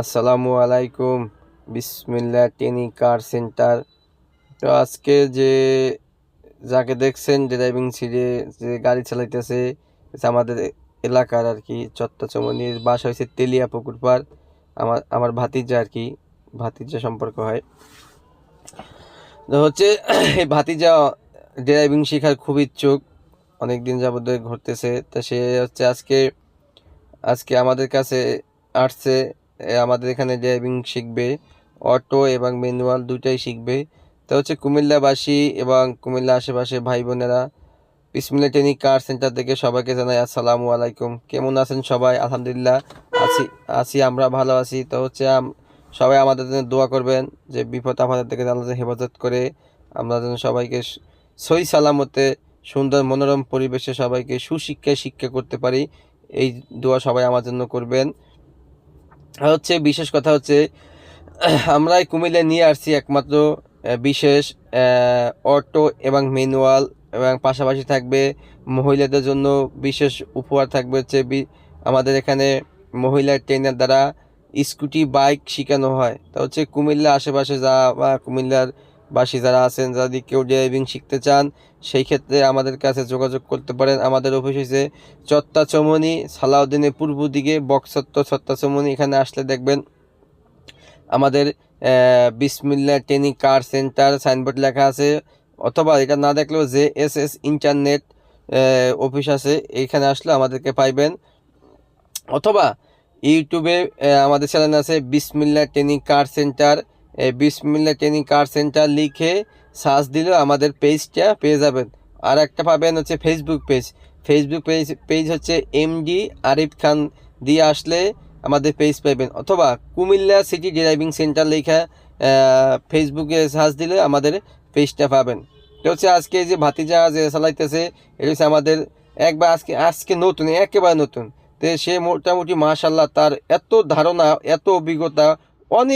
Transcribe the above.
আসসালামু আলাইকুম বিসমিল্লা টেনি কার সেন্টার। তো আজকে যে যাকে দেখছেন ড্রাইভিং সিটে যে গাড়ি চালাইতেছে আমাদের এলাকার আর কি চট্টচমনির বাসা হয়েছে তেলিয়া পুকুর পাড়। আমার আমার ভাতিজা আর কি ভাতিজা সম্পর্ক হয়। তো হচ্ছে, এই ভাতিজা ড্রাইভিং শেখার খুব ইচ্ছুক অনেক দিন যাবত ঘুরতেছে। তা সে হচ্ছে আজকে আজকে আমাদের কাছে আসছে। আমাদের এখানে ড্রাইভিং শিখবে, অটো এবং ম্যানুয়াল দুটাই শিখবে। তো হচ্ছে কুমিল্লাবাসী এবং কুমিল্লা আশেপাশে ভাই বোনেরা বিসমিল্লা ট্রেনিং কার সেন্টার থেকে সবাইকে জানাই আসসালামু আলাইকুম। কেমন আছেন সবাই? আলহামদুলিল্লাহ আছি আছি, আমরা ভালো আছি। তো হচ্ছে সবাই আমাদের জন্য দোয়া করবেন যে বিপদ আপদের থেকে আল্লাহ হেফাজত করে। আমরা যেন সবাইকে সই সালামতে, সুন্দর মনোরম পরিবেশে সবাইকে সুশিক্ষায় শিক্ষা করতে পারি। এই দোয়া সবাই আমার জন্য করবেন। হচ্ছে বিশেষ কথা হচ্ছে আমরা কুমিল্লা নিয়ে আসছি একমাত্র বিশেষ অটো এবং ম্যানুয়াল এবং পাশাপাশি থাকবে মহিলাদের জন্য বিশেষ উপহার থাকবে হচ্ছে আমাদের এখানে মহিলা ট্রেনার দ্বারা স্কুটি বাইক শেখানো হয়। তা হচ্ছে কুমিল্লা আশেপাশে যা বা কুমিল্লার বাসী যারা আছেন, যদি কেউ ড্রাইভিং শিখতে চান, সেই ক্ষেত্রে আমাদের কাছে যোগাযোগ করতে পারেন। আমাদের অফিস হয়েছে চত্তা চমনি, সালাউদ্দিনের পূর্ব দিকে বক্সত্ব চত্তা চমনি, এখানে আসলে দেখবেন আমাদের বিসমিল্লা ট্রেনিং কার সেন্টার, সাইনবোর্ড লেখা আছে। অথবা এটা না দেখলেও যে এস এস ইন্টারনেট অফিস আছে এইখানে আসলে আমাদেরকে পাইবেন। অথবা ইউটিউবে আমাদের চ্যানেল আছে Bismillah training car centre. Bismillah training car centre লিখে সার্চ দিলেও আমাদের পেজটা পেয়ে যাবেন। আর একটা পাবেন হচ্ছে Facebook page Facebook page page হচ্ছে এমডি আরিফ খান দিয়ে আসলে আমাদের পেজ পাবেন। অথবা কুমিল্লা সিটি ড্রাইভিং সেন্টার লেখা ফেসবুকে সার্চ দিলে আমাদের পেজটা পাবেন। এটা হচ্ছে আজকে যে ভাতিজা যে চালাইতেছে, এটা হচ্ছে আমাদের একবার আজকে আজকে নতুন, একেবারে নতুন। তো সে মোটামুটি মাশাল্লাহ তার এত ধারণা, এত অভিজ্ঞতা, অনেক